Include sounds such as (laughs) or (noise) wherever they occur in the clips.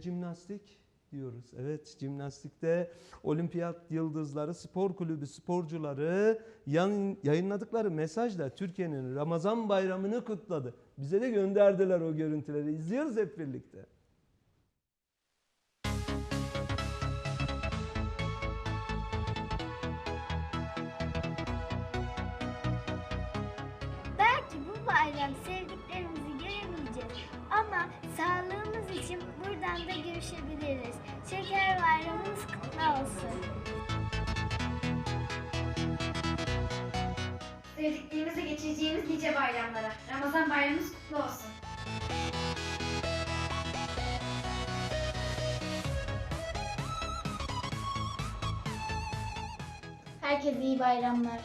Jimnastik diyoruz. Evet, jimnastikte olimpiyat yıldızları, spor kulübü sporcuları yan- yayınladıkları mesajla Türkiye'nin Ramazan bayramını kutladı. Bize de gönderdiler o görüntüleri. İzliyoruz hep birlikte. Belki bu bayram sevdiklerimizi görüşebiliriz. Şeker bayramımız kutlu olsun. Sevdiklerimizle geçireceğimiz nice bayramlara. Ramazan bayramımız kutlu olsun. Herkese iyi bayramlar.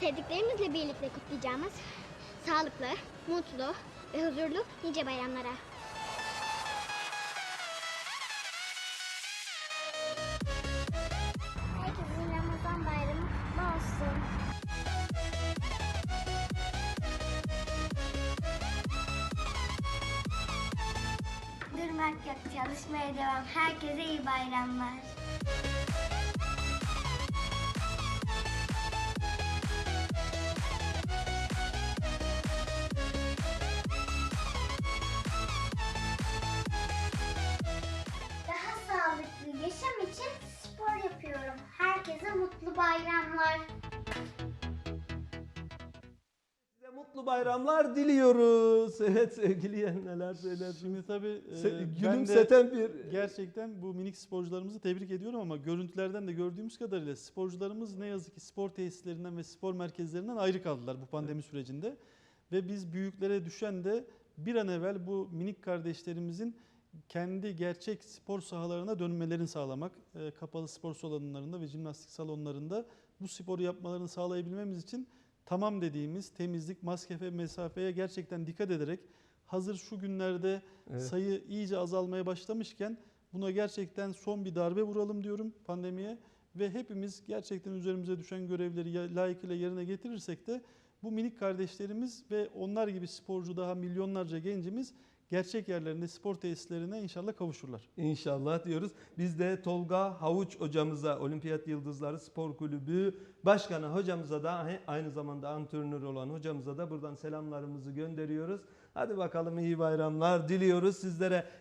Sevdiklerimizle birlikte kutlayacağımız sağlıklı, mutlu ve huzurlu nice bayramlara. Herkesin Ramazan bayramı olsun. Durmak yok, çalışmaya devam. Herkese iyi bayramlar. Mutlu bayramlar diliyoruz. (laughs) Evet sevgili yeğen neler söyler. Şimdi tabii e, Se- gülümseten bir gerçekten bu minik sporcularımızı tebrik ediyorum ama görüntülerden de gördüğümüz kadarıyla sporcularımız ne yazık ki spor tesislerinden ve spor merkezlerinden ayrı kaldılar bu pandemi sürecinde. Ve biz büyüklere düşen de bir an evvel bu minik kardeşlerimizin kendi gerçek spor sahalarına dönmelerini sağlamak, e, kapalı spor salonlarında ve jimnastik salonlarında bu sporu yapmalarını sağlayabilmemiz için tamam dediğimiz temizlik, maske ve mesafeye gerçekten dikkat ederek hazır şu günlerde Evet. sayı iyice azalmaya başlamışken buna gerçekten son bir darbe vuralım diyorum pandemiye ve hepimiz gerçekten üzerimize düşen görevleri layıkıyla yerine getirirsek de bu minik kardeşlerimiz ve onlar gibi sporcu daha milyonlarca gencimiz gerçek yerlerinde spor tesislerine inşallah kavuşurlar. İnşallah diyoruz. Biz de Tolga Havuç hocamıza, Olimpiyat Yıldızları Spor Kulübü Başkanı hocamıza da aynı zamanda antrenör olan hocamıza da buradan selamlarımızı gönderiyoruz. Hadi bakalım iyi bayramlar diliyoruz sizlere.